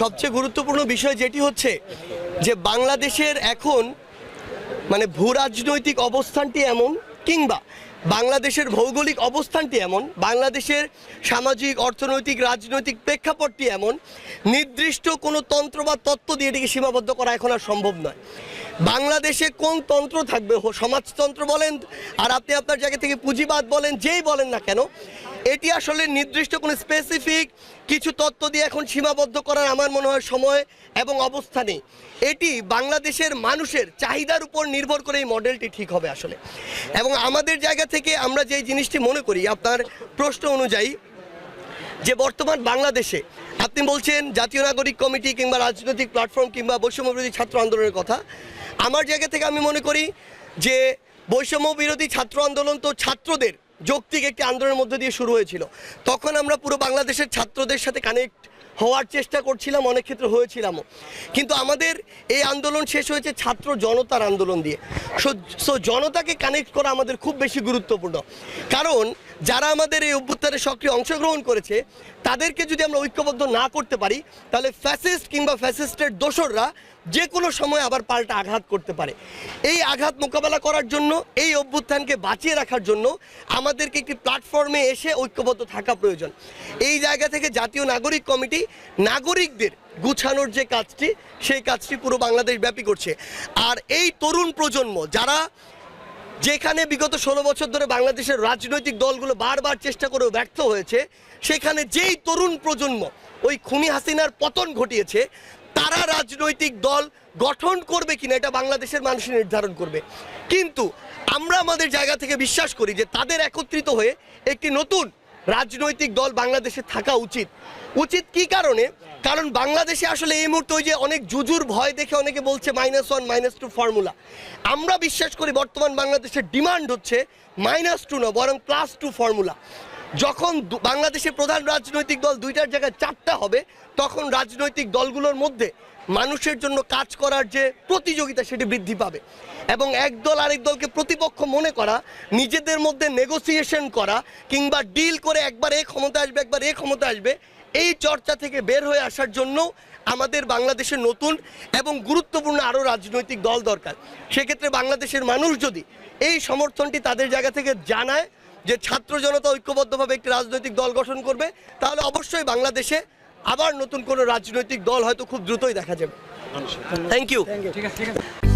সবচেয়ে গুরুত্বপূর্ণ বিষয় যেটি হচ্ছে যে বাংলাদেশের এখন মানে ভূ রাজনৈতিক অবস্থানটি এমন কিংবা বাংলাদেশের ভৌগোলিক অবস্থানটি এমন, বাংলাদেশের সামাজিক, অর্থনৈতিক, রাজনৈতিক প্রেক্ষাপটটি এমন, নির্দিষ্ট কোনো তন্ত্র বা তত্ত্ব দিয়ে এটিকে সীমাবদ্ধ করা এখন আর সম্ভব নয়। বাংলাদেশে কোন তন্ত্র থাকবে? সমাজতন্ত্র বলেন, আর আপনি আপনার জায়গা থেকে পুঁজিবাদ বলেন, যেই বলেন না কেন, এটি আসলে নির্দিষ্ট কোনো স্পেসিফিক কিছু তত্ত্ব দিয়ে এখন সীমাবদ্ধ করার আমার মনে হয় সময় এবং অবস্থা নেই। এটি বাংলাদেশের মানুষের চাহিদার উপর নির্ভর করে এই মডেলটি ঠিক হবে আসলে। এবং আমাদের জায়গা থেকে আমরা যে জিনিসটি মনে করি, আপনার প্রশ্ন অনুযায়ী, যে বর্তমান বাংলাদেশে আপনি বলছেন জাতীয় নাগরিক কমিটি কিংবা রাজনৈতিক প্ল্যাটফর্ম কিংবা বৈষম্য বিরোধী ছাত্র আন্দোলনের কথা আমার জায়গা থেকে আমি মনে করি যে বৈষম্য বিরোধী ছাত্র আন্দোলন তো ছাত্রদের যৌক্তিক একটি আন্দোলনের মধ্যে দিয়ে শুরু হয়েছিল। তখন আমরা পুরো বাংলাদেশের ছাত্রদের সাথে কানেক্ট হওয়ার চেষ্টা করছিলাম, অনেক ক্ষেত্রে হয়েছিলামও। কিন্তু আমাদের এই আন্দোলন শেষ হয়েছে ছাত্র জনতার আন্দোলন দিয়ে। সো জনতাকে কানেক্ট করা আমাদের খুব বেশি গুরুত্বপূর্ণ। কারণ, যারা আমাদের এই অভ্যুত্থানে সক্রিয় অংশগ্রহণ করেছে, তাদেরকে যদি আমরা ঐক্যবদ্ধ না করতে পারি, তাহলে ফ্যাসিস্ট কিংবা ফ্যাসিস্টের দোসররা যে কোনো সময় আবার পাল্টা আঘাত করতে পারে। এই আঘাত মোকাবেলা করার জন্য, এই অভ্যুত্থানকে বাঁচিয়ে রাখার জন্য আমাদেরকে একটি প্ল্যাটফর্মে এসে ঐক্যবদ্ধ থাকা প্রয়োজন। এই জায়গা থেকে জাতীয় নাগরিক কমিটি, নাগরিকদের গুছানোর যে কাজটি, সেই কাজটি পুরো বাংলাদেশ ব্যাপী করছে। আর এই তরুণ প্রজন্ম, যারা যেখানে বিগত ষোলো বছর ধরে বাংলাদেশের রাজনৈতিক দলগুলো বারবার চেষ্টা করেও ব্যর্থ হয়েছে, সেখানে যেই তরুণ প্রজন্ম, ওই খুনি হাসিনার পতন ঘটিয়েছে, তারা রাজনৈতিক দল গঠন করবে কিনা, এটা বাংলাদেশের মানুষ নির্ধারণ করবে। কিন্তু আমরা আমাদের জায়গা থেকে বিশ্বাস করি যে তাদের একত্রিত হয়ে একটি নতুন রাজনৈতিক দল বাংলাদেশে থাকা উচিত। উচিত কি কারণে? কারণ বাংলাদেশে আসলে এই মুহূর্তে ওই যে অনেক জুজুর ভয় দেখে অনেকে বলছে minus one minus two formula আমরা বিশ্বাস করি বর্তমান বাংলাদেশের ডিমান্ড হচ্ছে মাইনাস টু না, বরং প্লাস টু ফর্মুলা যখন বাংলাদেশের প্রধান রাজনৈতিক দল দুইটার জায়গায় চারটা হবে, তখন রাজনৈতিক দলগুলোর মধ্যে মানুষের জন্য কাজ করার যে প্রতিযোগিতা সেটি বৃদ্ধি পাবে। এবং এক দল আরেক দলকে প্রতিপক্ষ মনে করা, নিজেদের মধ্যে নেগোসিয়েশন করা, কিংবা ডিল করে একবার এ ক্ষমতা আসবে, একবার এ ক্ষমতা আসবে, এই চর্চা থেকে বের হয়ে আসার জন্য আমাদের বাংলাদেশের নতুন এবং গুরুত্বপূর্ণ আরও রাজনৈতিক দল দরকার। সেক্ষেত্রে বাংলাদেশের মানুষ যদি এই সমর্থনটি তাদের জায়গা থেকে জানায় যে ছাত্র জনতা ঐক্যবদ্ধভাবে একটি রাজনৈতিক দল গঠন করবে তাহলে অবশ্যই বাংলাদেশে আবার নতুন কোনো রাজনৈতিক দল হয়তো খুব দ্রুতই দেখা যাবে। থ্যাংক ইউ ঠিক আছে ঠিক আছে।